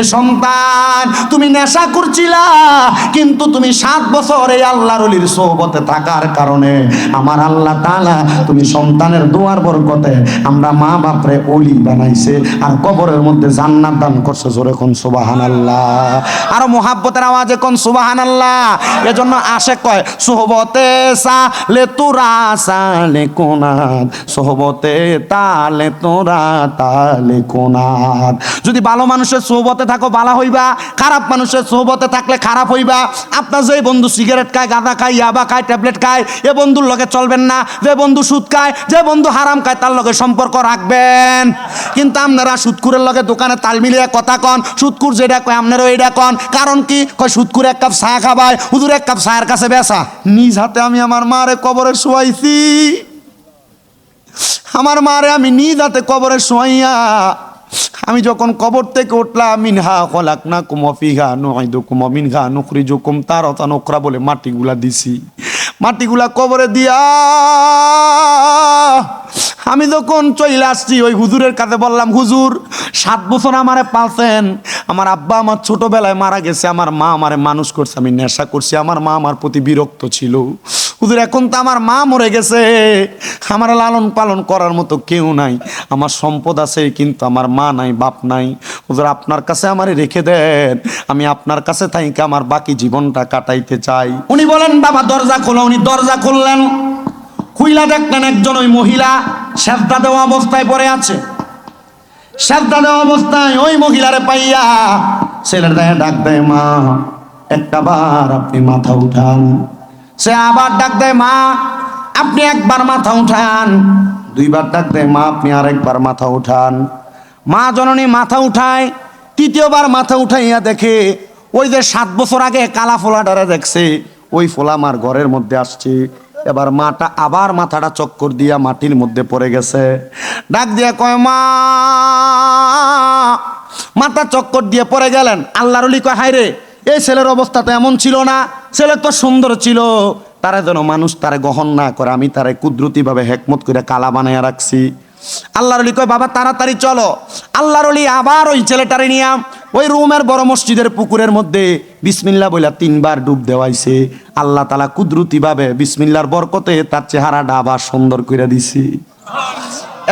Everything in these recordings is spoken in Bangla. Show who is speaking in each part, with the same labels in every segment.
Speaker 1: এ সন্তান, তুমি নেশা করছিলা, কিন্তু তুমি সাত বছর এই আল্লাহর অলির সোহবতে থাকার কারণে আমার আল্লাহ তাআলা তুমি সন্তানের দোয়ার বরকতে আমরা মা বাপরে অলি বানাইছে আর কবরের মধ্যে জান্নাত দান করছে জোরে কোন সুবহানাল্লাহ। আর মোহাব্বতের আওয়াজে কোন সুবহানাল্লাহ। এজন্য আসে কয়, সোহবতে সালে তোরা সালে কোনাত, সোহবতে তালে তোরা তালে কোনাত। যদি ভালো মানুষের সোহবতে থাকো ভালো হইবা। খারাপ মানুষের সোহবতে থাকলে খারাপ হইবা। আপনার যে বন্ধু সিগারেট খায়, গাঁদা খায়, ইয়াবা খায় ট্যাবলেট খায়, এ বন্ধুর লগে চলবেন না। যে বন্ধু সুদ খায়, যে বন্ধু হারাম খায়, তার লগে সম্পর্ক রাখবেন। কিন্তু আপনারা সুদকুরের লগে দোকানে তাল মিলিয়ে কথা কন। সুদকুর যেটা কয়, আপনারও এইটা কন। কারণ কি? কয় সুদকুর এক কাপ চা খাবায়, হুজুর এক কাপ চায়ের কাছে বেসা নিজ হাতে আমি আমার মারে কবরে শোয়াইছি। আমার মারে আমি নিজ হাতে কবরে শোয়াইয়া আমি যখন কবর থেকে উঠলাম মিনহা খলাক না কুমফিহা নুহাইদু কুম মিনহা নুকরি জুকুম তার অতা নোকরা বলে মাটিগুলা দিছি। মাটিগুলা কবরে দিয়া আমি যখন চলে আসছি, ওই হুজুরের কাছে বললাম, হুজুর, সাত বছর আমারে পালছেন। আমার আব্বা আমার ছোটবেলায় মারা গেছে, আমার মা আমারে মানুষ করছে, আমি নেশা করছি, আমার মা আমার প্রতি বিরক্ত ছিল। হুজুর, এখন তো আমার মা মরে গেছে। আমার লালন পালন করার মতো কেউ নাই। আমার সম্পদ আছে, কিন্তু আমার মা নাই, বাপ নাই। হুজুর, আপনার কাছে আমারে রেখে দেন। আমি আপনার কাছে থাইকে আমার বাকি জীবনটা কাটাইতে চাই। উনি বলেন, বাবা, দরজা খোলো। উনি দরজা খুললেন। খুইলা দেখলেন একজন ওই মহিলা শ্রদ্ধা দেওয়া অবস্থায় পড়ে আছে। শ্রদ্ধা দেওয়া অবস্থায় ওই মহিলারে পাইয়া ছেলের দেয় ডাক দেয়, মা, একটা বার আপনি মাথা উঠান। সে আবার ডাক দেয়, মা, আপনি একবার মাথা উঠান। দুইবার ডাক দেয়, মা, আপনি আরেকবার মাথা উঠান। মা জননী মাথা উঠায়, তৃতীয়বার মাথা উঠাইয়া দেখে, ওই যে সাত বছর আগে কালা ফোলা ফোলাটারে দেখছে, ওই ফোলা আমার ঘরের মধ্যে আসছে। এবার মাটা আবার মাথাটা চক্কর দিয়া মাটির মধ্যে পড়ে গেছে। ডাক দিয়া কয়, মা, মাথা চক্কর দিয়ে পড়ে গেলেন। আল্লাহরলি কয়, হায় রে এই ছেলের অবস্থা তো এমন ছিল না, ছেলে তো সুন্দর ছিল। তারা যেন মানুষ তারে গ্রহণ না করে, আমি তারে কুদরতিভাবে হেকমত করে কালা বানাইয়া রাখছি। আল্লাহর অলি কয়, বাবা, তাড়াতাড়ি চলো। আল্লাহর অলি আবার ওই ছেলেটারে নিয়ে ওই রুমের বড় মসজিদের পুকুরের মধ্যে বিসমিল্লা বইলা তিনবার ডুব দেওয়াইছে। আল্লাহ তালা কুদরতিভাবে বিসমিল্লার বরকতে তার চেহারাটা আবার সুন্দর করে দিছি।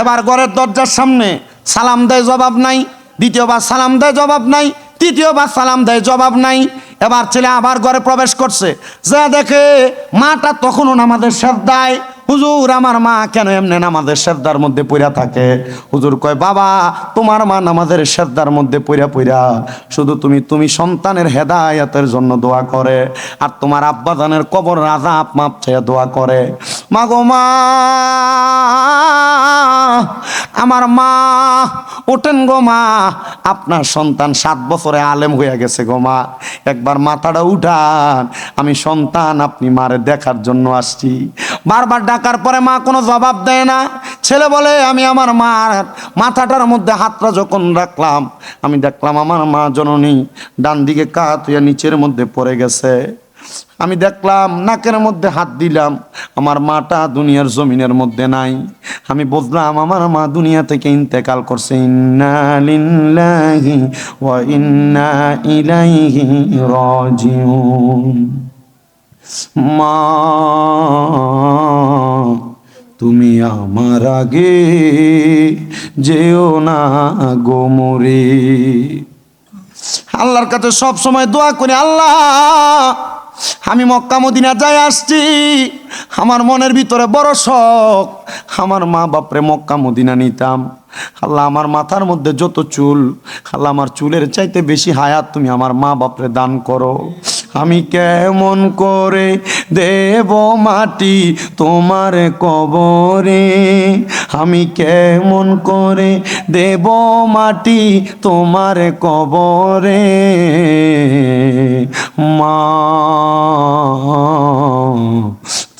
Speaker 1: এবার ঘরের দরজার সামনে সালাম দেয়, জবাব নাই। দ্বিতীয়বার সালাম দেয়, জবাব নাই। তৃতীয়বার সালাম দেয়, জবাব নাই। এবার ছেলে আবার ঘরে প্রবেশ করছে। যা দেখে মাটা তখনও নামাজের শ্রদ্ধায় হুজুর, আমার মা কেন এমনি নামাজের শ্রদ্ধার মধ্যে পইরা থাকে? হুজুর কয়, বাবা, তোমার মা নামাজের শ্রদ্ধার মধ্যে পইরা পইরা, শুধু তুমি তুমি সন্তানের হেদায়াতের জন্য দোয়া করে, আর তোমার আব্বাজানের কবর রাজা মাপ চেয়ে দোয়া করে। মা গো মা, আমার মা ওঠেন গো মা, আপনার সন্তান সাত বছরে আলেম হয়ে গেছে গো মা। একবার মাথাটা উঠান, আমি সন্তান আপনি মারে দেখার জন্য আসছি। বারবার ডাকার পরে মা কোনো জবাব দেয় না। ছেলে বলে, আমি আমার মার মাথাটার মধ্যে হাতটা যখন রাখলাম, আমি দেখলাম আমার মা জননী ডান দিকে কাত হইয়া নিচের মধ্যে পড়ে গেছে। আমি দেখলাম নাকের মধ্যে হাত দিলাম, আমার মাটা দুনিয়ার জমিনের মধ্যে নাই। আমি বুঝলাম আমার মা দুনিয়া থেকে ইন্তেকাল করছে, ইন্না ইলাইহি রাজিউন। মা, তুমি আমার আগে যেও না গোমরে আল্লাহর কাছে সব সময় দোয়া করি, আল্লাহ, আমি মক্কা মদিনা যাই আসছি, আমার মনের ভিতরে বড় শখ, আমার মা বাপরে মক্কা মদিনা নিতাম। আল্লাহ, আমার মাথার মধ্যে যত চুল, আল্লাহ, আমার চুলের চাইতে বেশি হায়াত তুমি আমার মা বাপরে দান করো। আমি কেমন করে দেব মাটি তোমার কবরে? আমি কেমন করে দেব মাটি তোমার কবরে? মা,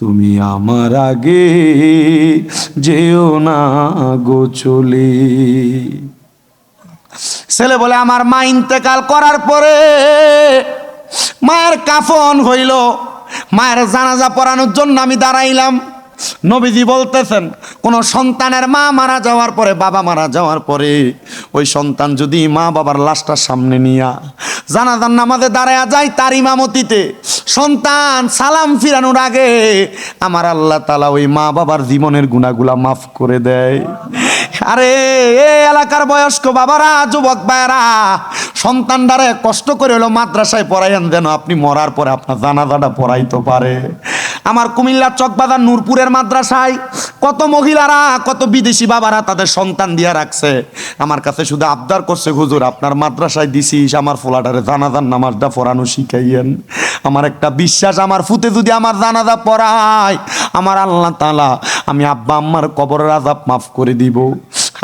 Speaker 1: তুমি আমার আগে যেও না গো চলে। ছেলে বলে, আমার মা ইন্তেকাল করার পরে মায়ের কাফন হইল। মায়ের জানাজা পড়ানোর জন্য আমি দাঁড়াইলাম। নবীজি বলতেছেন, কোন সন্তানের মা মারা যাওয়ার পরে, বাবা মারা যাওয়ার পরে, ওই সন্তান যদি মা বাবার লাশটার সামনে নিয়া জানাজান নামাজে দাঁড়ায় যায় তার ইমামতিতে, সন্তান সালাম ফিরানোর আগে আমার আল্লাহ তালা ওই মা বাবার জীবনের গুণাগুলা মাফ করে দেয়। আরে এলাকার বয়স্ক বাবারা, যুবক ভাইরা সন্তানটারে কষ্ট করে হলো মাদ্রাসায় পড়াইয়েন যেন আপনি মরার পরে আপনার জানাজাটা পড়াইতে পারে। আমার কুমিল্লার চকবাজার নূরপুরের মাদ্রাসায় কত মহিলারা, কত বিদেশি বাবারা তাদের সন্তান দিয়া রাখছে। আমার কাছে শুধু আবদার করছে, হুজুর, আপনার মাদ্রাসায় দিছিস আমার ফোলাটারে জানাজার নামাজটা পড়ানো শিখাইয়েন। আমার একটা বিশ্বাস, আমার ফুতে যদি আমার জানাজা পড়ায়, আমার আল্লাহ তালা আমি আব্বা আম্মার কবরের আজাব মাফ করে দিব।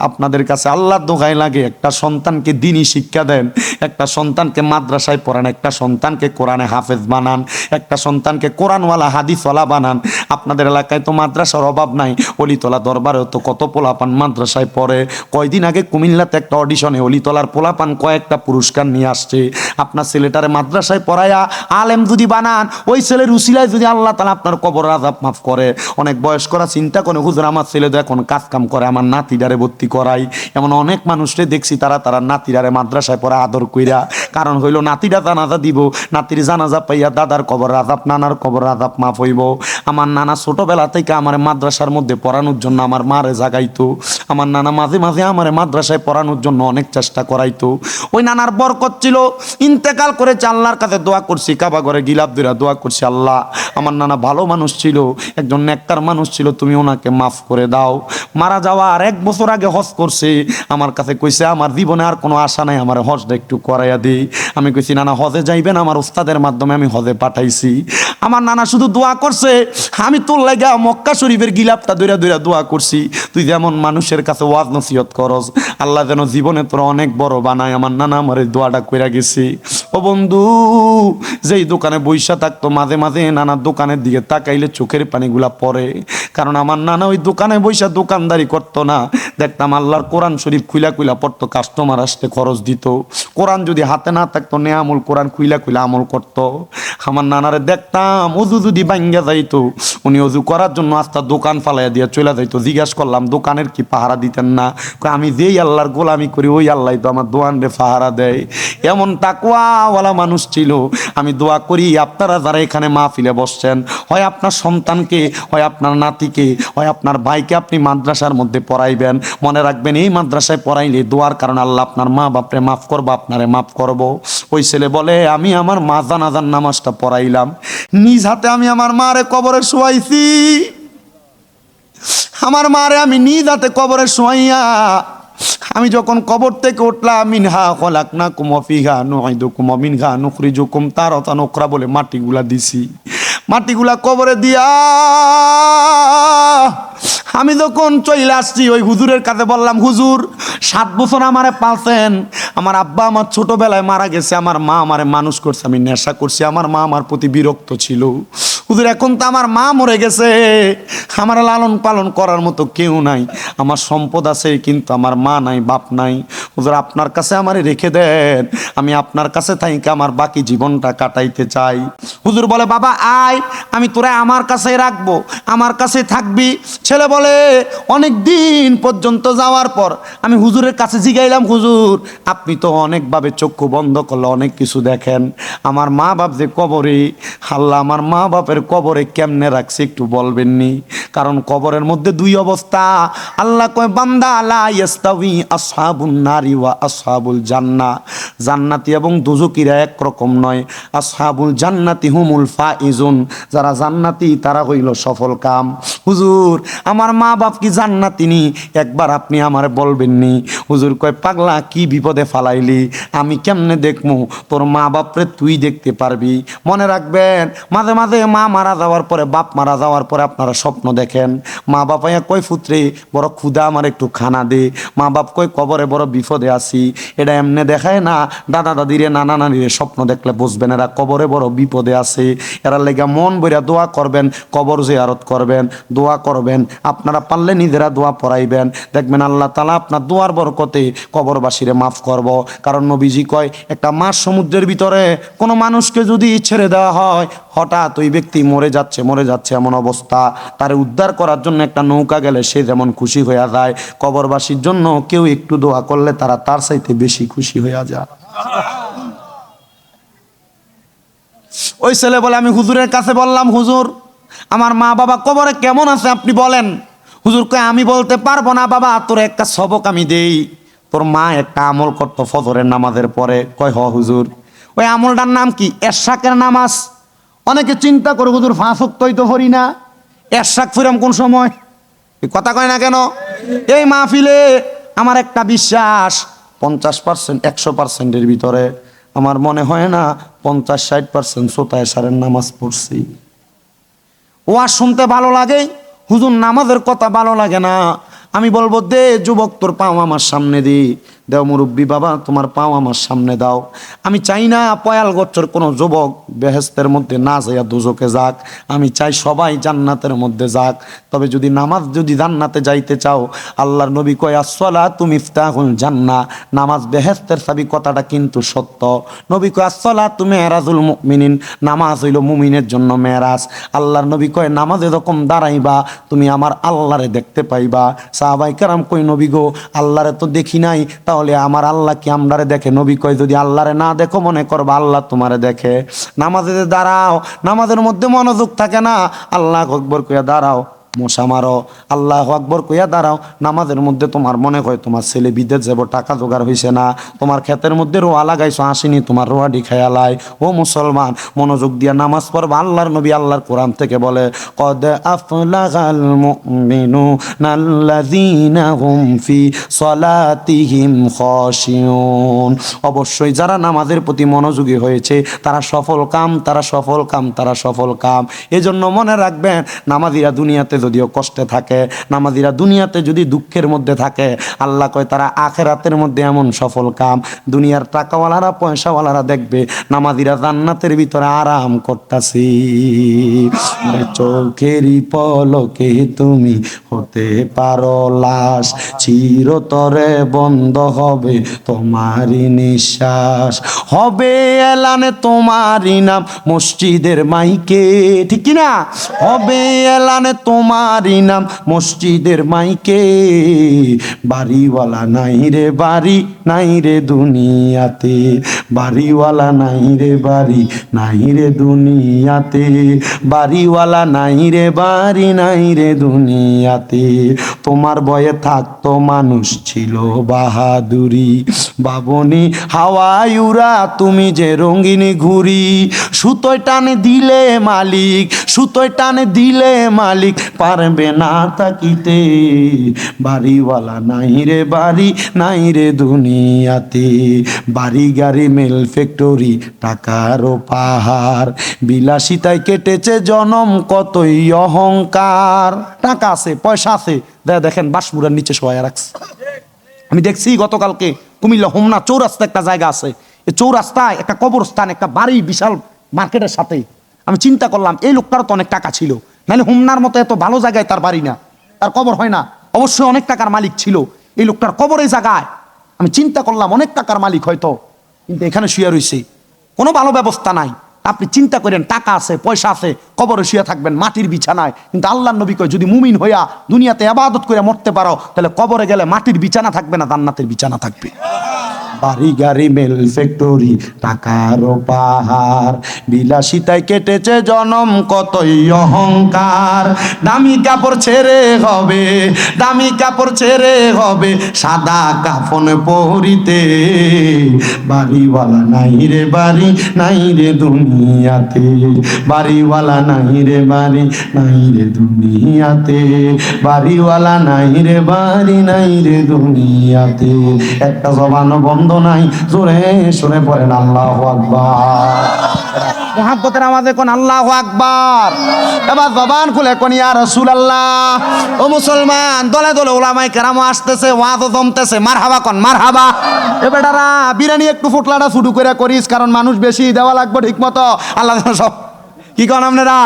Speaker 1: আপনাদের কাছে আল্লাহ দোহাই লাগে, একটা সন্তানকে দিনই শিক্ষা দেন, একটা সন্তানকে মাদ্রাসায় পড়ান, একটা সন্তানকে কোরআনে হাফেজ বানান, একটা সন্তানকে কোরআনওয়ালা, হাদিসওয়ালা বানান। আপনাদের এলাকায় তো মাদ্রাসার অভাব নাই, অলিতলা দরবারেও তো কত পোলাপান মাদ্রাসায় পড়ে। কয়দিন আগে কুমিল্লাতে একটা অডিশনে অলিতলার পোলাপান কয়েকটা পুরস্কার নিয়ে আসছে। আপনার ছেলেটারে মাদ্রাসায় পড়ায়া আলেম যদি বানান, ওই ছেলের উসিলায় যদি আল্লাহ তালা আপনার কবর আজাব মাফ করে। অনেক বয়স্করা চিন্তা করে, হুজুর, আমার ছেলে তো এখন কাজ কাম করে, আমার নাতিডারে ভর্তি করাই। এমন অনেক মানুষরে দেখছি তারা তারা নাতিরারে মাদ্রাসায় পড়া আদর কইরা। কারণ হইল নাতিরা জানাজা দিব, নাতির জানাজা পাইয়া দাদার কবর আজাব নানার কবর আজাব মাফ হইব। আমার নানা ছোটবেলা থেকে আমার মাদ্রাসার মধ্যে পড়ানোর জন্য আমার মারে জাগাইতো। আমার নানা মাঝে মাঝে আমার মাদ্রাসায় পড়ানোর জন্য অনেক চেষ্টা করাইতো। ওই নানার বরকত ছিল, ইন্তেকাল করেছে আল্লাহর কাছে দোয়া করছি, কাবা ঘরে গিলাপ দিরা দোয়া করছি, আল্লাহ, আমার নানা ভালো মানুষ ছিল, একজন নেককার মানুষ ছিল, তুমি ওনাকে মাফ করে দাও। মারা যাওয়া আর এক বছর আগে হজ করছে। আমার কাছে কইছে, আমার জীবনে আর কোনো আশা নাই, আমার হজটা একটু করাইয়া দিই আমি কইছি, নানা, হজে যাইবেন, আমার উস্তাদের মাধ্যমে আমি হজে পাঠাইছি। আমার নানা শুধু দোয়া করছে, আমি তোর লাগা মক্কা শরীফের গিলাপটা দৈরা দৈরা দোয়া করছি। তুই যেমন মানুষের কাছে ওয়াজ নসিহত করস, আল্লাহ যেন জীবনে তোর অনেক বড় বানায়। আমার নানা আমার এই দোয়াটা কইরা গেছি। ও বন্ধু, যেই দোকানে বৈশা থাকতো, মাঝে মাঝে নানা দোকানের দিকে তাকাইলে চোখের পানিগুলা পড়ে। কারণ আমার নানা ওই দোকানে বৈশা দোকানদারি করতো না। দেখতাম আল্লাহর কোরআন শরীফ খুইলা খুইলা পড়তো কাস্টমার আসতে খরচ দিত। কোরআন যদি হাতে না থাকতো নে আমল কোরআন খুইলা খুইলা আমল করতো। আমার নানারে দেখতাম অজু যদি বাঙ্গা যাইতো, উনি অজু করার জন্য আস্তা দোকান ফালাইয়া দিয়ে চলে যাইতো। জিজ্ঞাসা করলাম, দোকানের কি পাহারা দিতেন না? আমি যেই আল্লাহর গোলামি করি, ওই আল্লাহ তো আমার দোয়ান রে পাহারা দেয়। এমন তাকুয়াওয়ালা মানুষ ছিল। আমি দোয়া করি, আপনারা যারা এখানে মা মাহফিলে বসছেন, হয় আপনার সন্তানকে, হয় আপনার নাতিকে, হয় আপনার ভাইকে আপনি মাদ্রাসার মধ্যে পড়াইবেন মনে রাখবেন, এই মাদ্রাসায় পড়াইলে দোয়ার কারণে আল্লাহ আপনার মা বাপরে মাফ করব, আপনারে মাফ করব। ওই ছেলে বলে, আমি আমার মা জানাজান নামাজটা পড়াইলাম। নিজ হাতে আমি আমার মারে কবরে শোয়াইছি। আমার মারে আমি নিজ হাতে কবরে শোয়াইয়া, আমি যখন কবর থেকে উঠলাম, মিনহা খলাক না কুমফিহা নুহাইদু কুম মিনহা নুখরিজু কুম তার অতা নোকরা বলে মাটিগুলা দিছি। মাটিগুলা কবরে দিয়া। আমি যখন চলে আসছি, ওই হুজুরের কাছে বললাম, হুজুর, সাত বছর আমারে পালছেন। আমার আব্বা আমার ছোটবেলায় মারা গেছে, আমার মা আমারে মানুষ করছে, আমি নেশা করছি, আমার মা আমার প্রতি বিরক্ত ছিল। হুজুর, এখন তো আমার মা মরে গেছে। আমার লালন পালন করার মতো কেউ নাই। আমার সম্পদ আছে, কিন্তু আমার মা নাই, বাপ নাই। হুজুর, আপনার কাছে আমারে রেখে দেন। আমি আপনার কাছে থাইকে আমার বাকি জীবনটা কাটাইতে চাই। হুজুর বলে, বাবা, আয়, আমি তোরা আমার কাছে রাখব, আমার কাছে থাকবি। ছেলে বলে, অনেক দিন পর্যন্ত যাওয়ার পর আমি হুজুরের কাছে জিগাইলাম, হুজুর, আপনি তো অনেকভাবে চক্ষু বন্ধ করলে অনেক কিছু দেখেন। আমার মা বাপ যে কবরে হাল্লা আমার মা বাপের কবরে কেমনে রাখছে একটু বলবেননি? কারণ কবরের মধ্যে দুই অবস্থা। আল্লাহ কয়, বান্দা আলা ইয়াস্তাউই আসহাবুন নারী। ওয়া আসহাবুল জান্না। জান্নাতি এবং দুজকিরা একরকম নয়। আসহাবুল জান্নাতি হুমুল ফাইজুন। যারা জান্নাতি, তারা হইল সফল কাম। হুজুর, আমার মা বাপ কি জান্নাতিনি একবার আপনি আমার বলবেননি। হুজুর কয়, পাগলা, কি বিপদে ফালাইলি? আমি কেমনে দেখমু? তোর মা বাপরে তুই দেখতে পারবি। মনে রাখবেন, মাঝে মাঝে মা মারা যাওয়ার পরে, বাপ মারা যাওয়ার পরে আপনারা স্বপ্ন দেখেন। মা বাপাইয়া কয়, ফুত্রে, বড় ক্ষুদা আমার একটু খানা দে। মা বাপ কয়, কবরে বড় বিপদে আসি এটা এমনি দেখায় না, দাদা দাদিরে, নানা নানিরে স্বপ্ন দেখলে বুঝবেন এরা কবরে বড় বিপদে আছে। এরা লেগা মন বইরা দোয়া করবেন, কবর জিয়ারত করবেন, দোয়া করবেন। আপনারা পারলে নিজেরা দোয়া পড়াইবেন। দেখবেন আল্লাহ তালা আপনার দোয়ার বরকতে কবরবাসীরে মাফ করব। কারণ নবীজি কয়, একটা মাছ সমুদ্রের ভিতরে কোনো মানুষকে যদি ছেড়ে দেওয়া হয়, হঠাৎ ওই ব্যক্তি মরে যাচ্ছে মরে যাচ্ছে এমন অবস্থা। তারে উদ্ধার করার জন্য একটা নৌকা গেলে সে যেমন খুশি হইয়া যায়, কবরবাসীর জন্য কেউ একটু দোয়া করলে তারা তার চাইতে বেশি খুশি হইয়া যায়। ওই ছেলে বলে, আমি হুজুরের কাছে বললাম, হুজুর, আমার মা বাবা কবরে কেমন আছে আপনি বলেন? হুজুর কয়, আমি বলতে পারব না বাবা, তোর একটা সবক আমি দেই। তোর মা একটা আমল করতো ফজরের নামাজের পরে। কয়, হ হুজুর। ওই আমলটার নাম কি? এরশাকের নামাজ? অনেকে চিন্তা করে, হুজুর ফাঁসক তৈ তো হরি না। এরশাক ফিরাম কোন সময়? কথা কয় না কেন? এই মাহফিলে আমার একটা বিশ্বাস, পঞ্চাশ পার্সেন্ট, একশো পার্সেন্টের ভিতরে আমার মনে হয় না পঞ্চাশ ষাট পার্সেন্ট শ্রোতায় সারের নামাজ পড়ছি। ওয়াজ শুনতে ভালো লাগে? হুজুর নামাজের কথা ভালো লাগে না। আমি বলব, দে যুবক, তোর পাও আমার সামনে দি। দেও মুরব্বী বাবা, তোমার পাও আমার সামনে দাও। আমি চাই না পয়াল গচ্ছর কোনো যুবক বেহেস্তের মধ্যে না যাইয়া দুজকে যাক। আমি চাই সবাই জান্নাতের মধ্যে যাক। তবে যদি নামাজ যদি জান্নাতে যাইতে চাও, আল্লাহর নবী কয় আসলা তুমি ইফতাহুল জান্না নামাজ বেহেস্তের চাবি কথাটা কিন্তু সত্য। নবী কয় আসলা তুমি এরাজুল মুমিনিন। নামাজ হইল মুমিনের জন্য মেরাজ আল্লাহর নবী কয়, নামাজে এরকম দাঁড়াইবা, তুমি আমার আল্লাহরে দেখতে পাইবা। সাহাবাই কারাম কই নবী গো, আল্লাহরে তো দেখি নাই তাহলে আমার আল্লাহ কি আমরারে দেখে? নবী কয়, যদি আল্লাহরে না দেখো, মনে করবা আল্লাহ তোমারে দেখে। নামাজে দাঁড়াও, নামাজের মধ্যে মনোযোগ থাকে না। আল্লাহ আকবর কইয়া দাঁড়াও। মশা মারো, আল্লাহ আকবর কইয়া দাঁড়াও, নামাজের মধ্যে তোমার মনে হয় তোমার ছেলে বিদেশ যাব, টাকা জোগাড় হয়েছে না, তোমার ক্ষেতের মধ্যে রোয়া লাগাইছো আসেনি তোমার রোয়াডি খায়ালাই ও মুসলমান, মনোযোগ দিয়া নামাজ পড়বা, আল্লাহর নবী আল্লাহর কোরআন থেকে বলে, কদ অবশ্যই যারা নামাজের প্রতি মনোযোগী হয়েছে, তারা সফল কাম, তারা সফল কাম, তারা সফল কাম। এজন্য মনে রাখবেন, নামাজিরা দুনিয়াতে যদিও কষ্টে থাকে, নামাজিরা দুনিয়াতে যদি দুঃখের মধ্যে থাকে, আল্লাহ কয়, তারা আখেরাতের মধ্যে এমন সফল কাম। দুনিয়ার টাকাওয়ালারা, পয়সাওয়ালারা দেখবে, নামাজিরা জান্নাতের ভিতরে আরাম করতাছি। চোখেরই পলকে তুমি হতে পারো লাশ, চিরতরে বন্ধ হবে তোমারই নিঃশ্বাস। হবে এলানে তোমারই নাম, মসজিদের মাইকে, ঠিক না হবে এলানে তোমারই নাম মসজিদের মাইকে। বাড়িওয়ালা নাই রে বাড়ি, নাই রে দুনিয়াতে। বাড়িওয়ালা নাই রে বাড়ি, নাই রে দুনিয়াতে। বাড়িওয়ালা নাই রে বাড়ি, নাই রে দুনিয়াতে। তোমার বয়ে থাকতো মানুষ ছিল বাহাদুরি। বাবনি হাওয়াই উড়া, তুমি যে রঙিনী ঘুরি সুতোয় টানে দিলে মালিক, সুতোয় টানে দিলে মালিক পারবে না তাকিতে। বাড়িওয়ালা নাই রে বাড়ি, নাই রে দুনিয়াতে। বাড়ি গাড়ি মেল ফ্যাক্টরি টাকারও পাহাড় বিলাসিতায় কেটেছে জনম, কতই অহংকার। টাকা আছে, পয়সা আছে। দেখেন বাসমুরার নিচে শোয়া রাখছে। আমি দেখছি গতকালকে কুমিল্লা হোমনা চৌরাস্তা একটা জায়গা আছে। এই চৌরাস্তায় একটা কবরস্থান, একটা বাড়ি বিশাল মার্কেটের সাথে। আমি চিন্তা করলাম, এই লোকটারও তো অনেক টাকা ছিল। নাহলে হোমনার মতো এত ভালো জায়গায় তার বাড়ি না। তার কবর হয় না। অবশ্যই অনেক টাকার মালিক ছিল। এই লোকটার কবর জায়গায়। আমি চিন্তা করলাম, অনেক টাকার মালিক হয়তো। কিন্তু এখানে শুয়ে রয়েছে কোনো ভালো ব্যবস্থা নাই। আপনি চিন্তা করেন, টাকা আছে, পয়সা আছে, কবরে শুয়ে থাকবেন, মাটির বিছানায়। কিন্তু আল্লাহ নবী কয়, যদি মুমিন হইয়া দুনিয়াতে আবাদত করে মরতে পারো, তাহলে কবরে গেলে মাটির বিছানা থাকবে না, জান্নাতের বিছানা থাকবে। বাড়ি গাড়ি মেল ফ্যাক্টরি টাকারও পাহাড় বিলাসিতায় কেটেছে জনম, কতই অহংকার। দামি কাপড় ছেড়ে হবে, দামি কাপড় ছেড়ে হবে, সাদা কাফন পরিতে। বাড়িওয়ালা নাই রে বাড়ি, নাই রে দুনিয়াতে। বাড়িওয়ালা নাই রে বাড়ি, নাই রে দুনিয়াতে। বাড়িওয়ালা নাই রে বাড়ি, নাই রে দুনিয়াতে। একটা জবান বন্ধ নাই, জোরে সরে পড়েন আল্লাহ আকবার। মহাব্বতের আমাদের কোন আল্লাহ আকবার? এবার জবান খুলে কোন রসুল আল্লাহ ও মুসলমান, দলে দলে ওলামাই কেরাম আসতেছে ওয়াজও জমতেছে মার হাবা কন মার হাবা এ বেটারা, বিরিয়ানি একটু ফুটলাটা শুরু করে করিস, কারণ মানুষ বেশি দেওয়া লাগবে ঠিক মতো আল্লাহ সব কি কন আপনারা?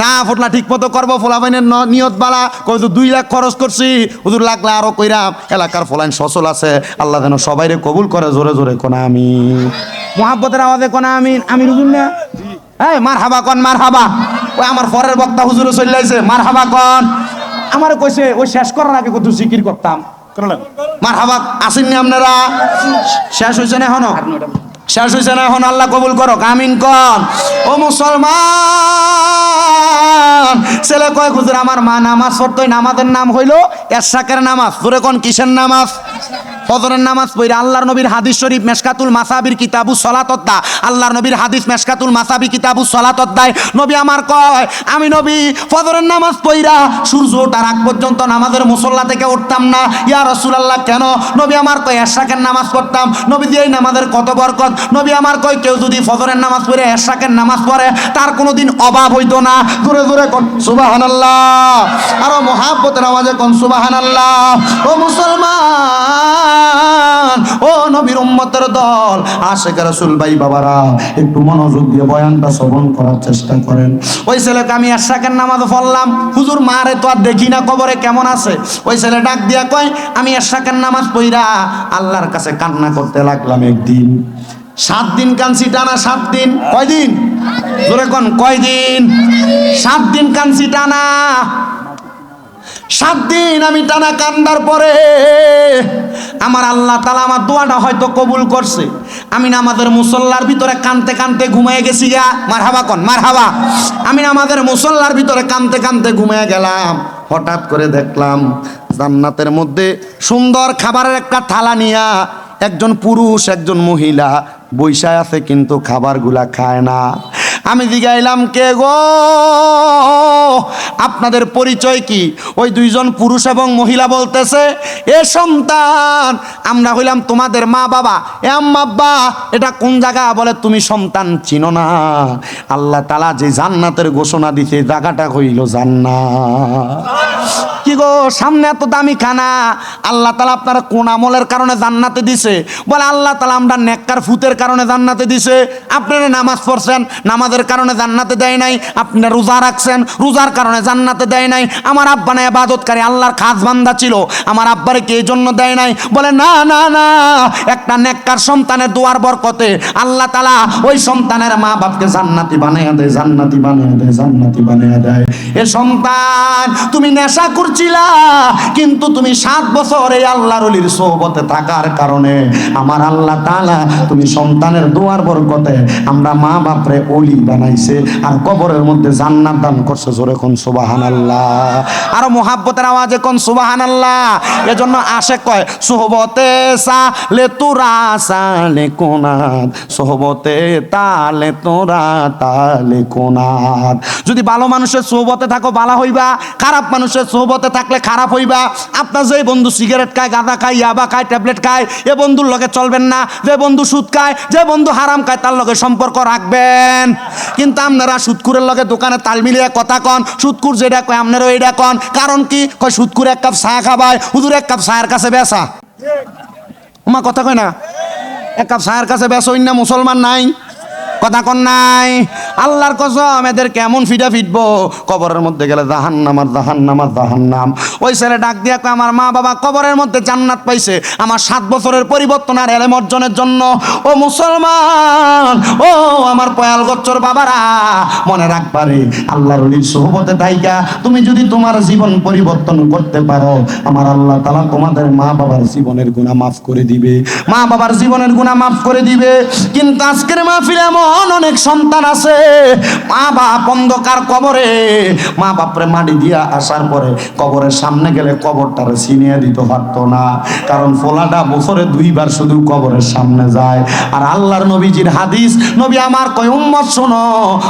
Speaker 1: না ফুটলা ঠিক মতো করব ফোলাবাইনের নিয়ত বালা। কই তো দুই লাখ খরচ করছি। হুজুর লাগলে আরও কইরা এলাকার ফলাইন সচল আছে। আল্লাহ যেন সবাইরে কবুল করে জোরে জোরে কোনা আমি মহাব্বতের আওয়াজে কোনা আমিন? আমিন হুজুর না? এই মার হাবা কন মার হাবা ওই আমার পরের বক্তা হুজুরে চলে আইছে। মার হাবা কন। আমার কইছে ওই শেষ করার আগে কত জিকির করতাম। মার হাবা আসেননি আপনারা? শেষ হয়েছে না এখনও? শেষ হয়েছে না এখন আল্লাহ কবুল করো কামিন কন। ও মুসলমান, ছেলে কয়, হুজুর, আমার মা নামাজ পড়তো ওই নামাজের নাম হইল এরশাকের নামাজ। তোরে কন, কিসের নামাজ? ফজরের নামাজ পড়ে আল্লাহর নবীর হাদিস শরীফ মেশকাতুল মাসাবির কিতাবু সলাতদ্দা। আল্লাহর নবীর হাদিস মেশকাতুল মাসাবি কিতাবু সলাতদ্দায়। নবী আমার কয়, আমি নবী, ফজরের নামাজ পইরা সূর্য ওঠার আগ পর্যন্ত নামাজের মুসল্লা থেকে উঠতাম না। ইয়া রাসূলুল্লাহ, কেন? নবী আমার কয় এরশাকের নামাজ পড়তাম। নবী দিয়ে নামাজের কত বরকত? নবী আমার কয়, কেউ যদি ফজরের নামাজ পড়ে এরশাকের নামাজ পড়ে, তার কোনোদিন অভাব হইতো না। দূরে দূরে কোন, সুবহানাল্লাহ। আরও মহাব্বতের আওয়াজে কোন, সুবহানাল্লাহ। ও মুসলমান! ও নবীর উম্মতের দল, আশেখ রাসূল ভাই বাবারা, একটু মনোযোগ দিয়ে বয়ানটা শ্রবণ করার চেষ্টা করেন। ওই ছেলেকে আমি এরশাকের নামাজ পড়লাম। হুজুর, মারে তো আর দেখি না কবরে কেমন আছে? ওই ছেলে ডাক দিয়া কয়, আমি এরশাকের নামাজ পড়া আল্লাহর কাছে কান্না করতে লাগলাম একদিন। সাত দিন কানছি টানা সাত দিন। কয় দিন জোরে কোন কয় দিন সাত দিন কানছি টানা। সাত দিন আমি টানা কান্দার পরে আমার আল্লাহ তালা আমার দোয়াটা হয়তো কবুল করছে। আমি না আমাদের মুসল্লার ভিতরে কানতে কানতে ঘুমিয়ে গেছি গা। মার হাবা কন? মার হাবা আমি না আমাদের মুসল্লার ভিতরে কানতে কানতে ঘুমিয়ে গেলাম। হঠাৎ করে দেখলাম জান্নাতের মধ্যে সুন্দর খাবারের একটা থালা নিয়া একজন পুরুষ, একজন মহিলা বৈশায় আছে কিন্তু খাবারগুলা খায় না। আমি জিগাইলাম, কে গো? আপনাদের পরিচয় কি? ওই দুইজন পুরুষ এবং মহিলা বলতেছে, এ সন্তান, আমরা হইলাম তোমাদের মা বাবা এ আম্মা আব্বা এটা কোন জায়গা? বলে, তুমি সন্তান চিনো না। আল্লাহ তালা যে জান্নাতের ঘোষণা দিছে জায়গাটা হইল জান্নাত। কি গো, সামনে এত দামি খানা? আল্লাহ তালা আপনার কোন আমলের কারণে জান্নাতে দিছে? বলে আল্লাহ তালা আমরা নেককার ফুতের কারণে জান্নাতে দিছে। আপনারা নামাজ পড়ছেন, নামাজের কারণে জান্নাতে দেয় নাই। আপনারা রোজা রাখছেন, রোজার কারণে জান্নাতে দেয় নাই। আমার আব্বা না আবাদতকারী আল্লাহর খাস বান্দা ছিল। আমার আব্বারে কে জন্য দেয় নাই? বলে, না না না, একটা নেককার সন্তানের দোয়ার বরকতে আল্লাহ তালা ওই সন্তানের মা বাপকে জান্নাতি বানিয়ে দেয়, জান্নাতি বানিয়ে দেয়, জান্নাতি বানিয়ে দেয়। এ সন্তান, তুমি নেশা করছিলা, কিন্তু তুমি সাত বছর এই আল্লাহর অলির সোহবতে থাকার কারণে আমার আল্লাহ তালা তুমি সন্তানের দোয়ার বরকতে আমরা মা বাপরে অলি বানাইছে আর কবরের মধ্যে জান্নাত দান করছে জোরে কোন সুবাহান আল্লাহ আর মোহাব্বতের আওয়াজে কোন সুবাহান আল্লাহ এজন্য আসে কয়, সোহবতে সা সালে তোরা, সালে কোনাত। সোহবতে তালে তোরা, তালে কোনাত। যদি ভালো মানুষের সোহবতে থাকো ভালো হইবা। খারাপ মানুষের সোহবতে থাকলে খারাপ হইবা। আপনার যে বন্ধু সিগারেট খায়, গাঁদা খায়, ইয়াবা খায় ট্যাবলেট খায়, এ বন্ধুর লগে চলবেন না। যে বন্ধু সুদ খায়, যে বন্ধু হারাম খায়, তার লগে সম্পর্ক রাখবেন। কিন্তু আপনারা সুদকুরের লগে দোকানে তাল মিলিয়ে কথা কন। সুদকুর যেটা কয়, আপনারও এইটা কন। কারণ কি? কয় সুদকুর এক কাপ চা খাবায়, হুজুর এক কাপ চায়ের কাছে বেসা ওমা কথা কয় না? এক কাপ চায়ের কাছে বেসা অন্য মুসলমান নাই। কথা কন নাই? আল্লাহর কসম, এদের কেমন ফিটা ফিটবো? কবরের মধ্যে গেলে জাহান্নাম আর জাহান্নাম আর জাহান্নাম। ওই ছেলে ডাক দিয়া আমার মা বাবা কবরের মধ্যে জান্নাত পাইছে। আমার সাত বছরের পরিবর্তন আর এলেম অর্জনের জন্য। ও মুসলমান, ও আমার পয়াল গচ্চর বাবারা, মনে রাখবারে আল্লাহর সোহবতে তাইকা তুমি যদি তোমার জীবন পরিবর্তন করতে পারো, আমার আল্লাহ তালা তোমাদের মা বাবার জীবনের গুণা মাফ করে দিবে। মা বাবার জীবনের গুণা মাফ করে দিবে। কিন্তু আজকের মাহফিলে এমন অনেক সন্তান আছে, মা বাপ অন্ধকার কবরে। মা বাপরে মাটি দিয়া আসার পরে কবরের সামনে গেলে কবরটারে ছিনিয়ে দিতে পারতো না। কারণ ফোলাটা বছরে দুইবার শুধু কবরের সামনে যায়। আর আল্লাহর নবীজির হাদিস, নবী আমার কয়, উম্মত শোনো।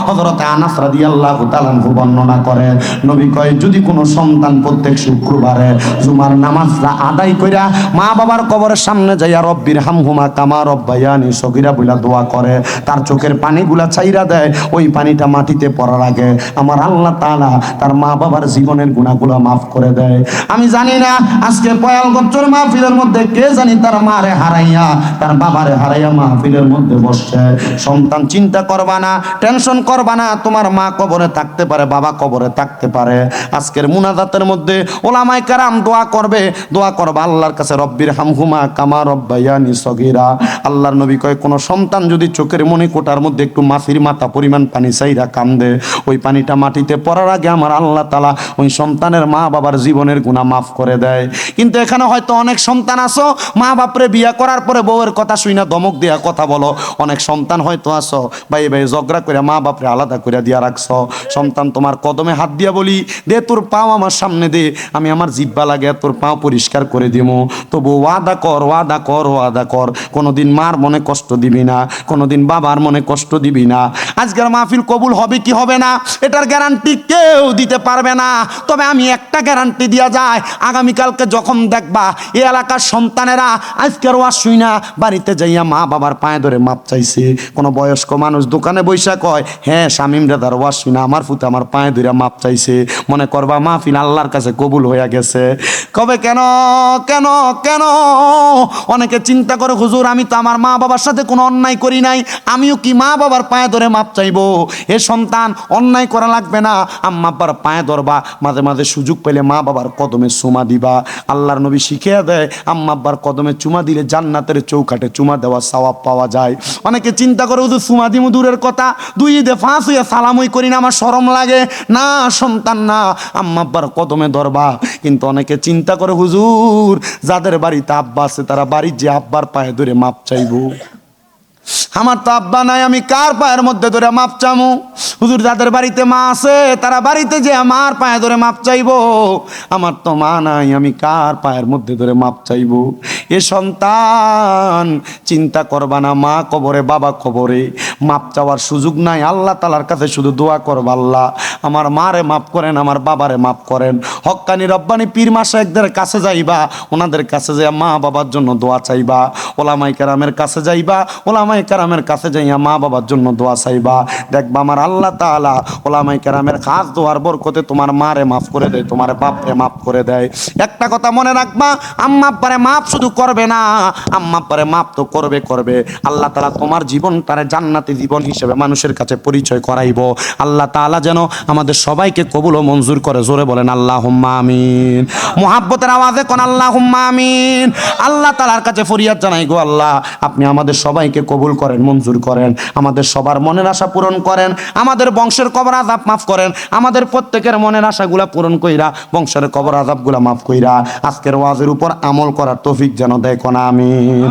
Speaker 1: হযরতে আনাস রাদিয়াল্লাহু তাআলা বর্ণনা করে, নবী কয়, যদি কোনো সন্তান প্রত্যেক শুক্রবারে জুমার নামাজটা আদায় কইরা মা বাবার কবরের সামনে যাইয়া রব্বির হামহুমা কামা রব্বায়ানি সগীরা বইলা দোয়া করে, তার চোখের পানিগুলা ছাইরা দেয়, ওই পানিটা মাটিতে পড়ার আগে আমার আল্লাহ তাআলা তার মা বাবার জীবনের গুণাগুলা মাফ করে দেয়। আমি জানি না আজকে পয়াল গচ্চর মাহফিলের মধ্যে কে জানি তার মারে হারাইয়া, তার বাবারে হারাইয়া মাহফিলের মধ্যে বসছে। সন্তান চিন্তা করবা না, টেনশন করবা না, তোমার মা কবরে থাকতে পারে, বাবা কবরে থাকতে পারে। আজকের মুনাজাতের মধ্যে ওলামাই কারাম দোয়া করবে, দোয়া করবা আল্লাহর কাছে, রব্বির হামহুমা কামা রব্বায়ানি সগীরা। আল্লাহর নবী কয়, কোনো সন্তান যদি চোখের মনে কোটার মধ্যে একটু মাছির মাথা পরিমাণ পানি চাইরা কান্দে, ওই পানিটা মাটিতে পড়ার আগে আমার আল্লাহ তালা ওই সন্তানের মা বাবার জীবনের গুণা মাফ করে দেয়। কিন্তু এখানে হয়তো অনেক সন্তান আসো মা বাপরে বিয়া করার পরে বউয়ের কথা শুই না দমক দিয়া কথা বলো। অনেক সন্তান হয়তো আসো ভাই ভাই ঝগড়া করে মা বাপরে আলাদা করে দিয়া রাখছো। সন্তান তোমার কদমে হাত দিয়া বলি, দে তোর পাও আমার সামনে দে, আমি আমার জিব্বা লাগে তোর পাও পরিষ্কার করে দিব তবু ওয়াদা কর ওয়াদা কর ওয়াদা কর। কোনোদিন মার মনে কষ্ট দিবি না, কোনোদিন বাবার মনে কষ্ট দিবি না। আজকের মাহফিল কবুল হবে কি হবে না, এটার গ্যারান্টি কেউ দিতে পারবে না। তবে আমি একটা গ্যারান্টি দেওয়া যায় আগামীকালকে যখন দেখবা এই এলাকার সন্তানেরা আজকের ওয়াজ শুই না, বাড়িতে যাইয়া মা বাবার পায়ে ধরে মাপ চাইছে। কোনো বয়স্ক মানুষ দোকানে বৈশা কয় হ্যাঁ শামিম রেদার ওয়াজ শুই না, আমার ফুতে আমার পায়ে ধরে মাপ চাইছে। মনে করবা মাহফিল আল্লাহর কাছে কবুল হইয়া গেছে। কবে কেন কেন কেন? অনেকে চিন্তা করে, হুজুর, আমি তো আমার মা বাবার সাথে কোনো অন্যায় করি নাই, আমিও কি মা বাবার পায়ে ধরে মাপ চাইব? এ সন্তান, অন্যায় করা লাগবে না। আম্মা আব্বার পায়ে ধরবা, মাঝে মাঝে সুযোগ পেলে মা বাবার কদমে চুমা দিবা। আল্লাহর নবী শিখিয়ে দেয়, আম্মা আব্বার কদমে চুমা দিলে জান্নাতের চৌকাটে চুমা দেওয়া সওয়াব পাওয়া যায়। অনেকে চিন্তা করে, হুজুর, চুমা দিমু দূরের কথা। দুই ঈদে ফাঁস হইয়া সালামই করি না, আমার শরম লাগে। না, সন্তান, না। আম্মা আব্বার কদমে ধরবা। কিন্তু অনেকে চিন্তা করে, হুজুর, যাদের বাড়িতে আব্বা আছে, তারা বাড়ির যে আব্বার পায়ে ধরে মাপ চাইব আমার তো আব্বা নাই, আমি কার পায়ের মধ্যে ধরে মাপ চামু? হুজুর, যাদের বাড়িতে মা আছে, তারা বাড়িতে যে আমার পায়ে ধরে মাপ চাইব? আমার তো মা নাই, আমি কার পায়ের মধ্যে ধরে মাপ চাইব? এ সন্তান, চিন্তা করবা না, মা কবরে, বাবা কবরে। মাপ চাওয়ার সুযোগ নাই, আল্লাহ তালার কাছে শুধু দোয়া করবা আল্লাহ। আমার মারে মাপ করেন, আমার বাবারে মাপ করেন। হক্কানি রব্বানি, পীর মাসায়কদের কাছে যাইবা, ওনাদের কাছে যাইয়া মা বাবার জন্য দোয়া চাইবা। ওলামাই কেরামের কাছে যাইবা ওলামাই কেরামের কাছে যাইয়া মা বাবার জন্য দোয়া চাইবা। দেখবা আমার আল্লাহ তাআলা ওলামাই কেরামের খাস দোয়ার বরকতে তোমার মারে মাফ করে দেয়, তোমার বাপরে মাফ করে দেয়। একটা কথা মনে রাখবা, আম্মা পারে মাফ শুধু করবে না, আম্মা পারে মাফ তো করবে করবে। আল্লাহ তাআলা তোমার জীবন তারে জান্নাতি জীবন হিসেবে মানুষের কাছে পরিচয় করাইব। আল্লাহ তাআলা যেন আমাদের সবাইকে কবুল ও মঞ্জুর করে, জোরে বলেন আল্লাহ আমিন। মোহাব্বতের আওয়াজে কোন আল্লাহ আমিন। আল্লাহ তালার কাছে ফরিয়াদ জানাই গো আল্লাহ, আপনি আমাদের সবাইকে কবুল করেন। মঞ্জুর করেন, আমাদের সবার মনের আশা পূরণ করেন, আমাদের বংশের কবর আজাব মাফ করেন, আমাদের প্রত্যেকের মনের আশাগুলা পূরণ কইরা বংশের কবর আজাবগুলা মাফ কইরা আজকের ওয়াজের উপর আমল করার তৌফিক যেন দেয় কোন, আমিন।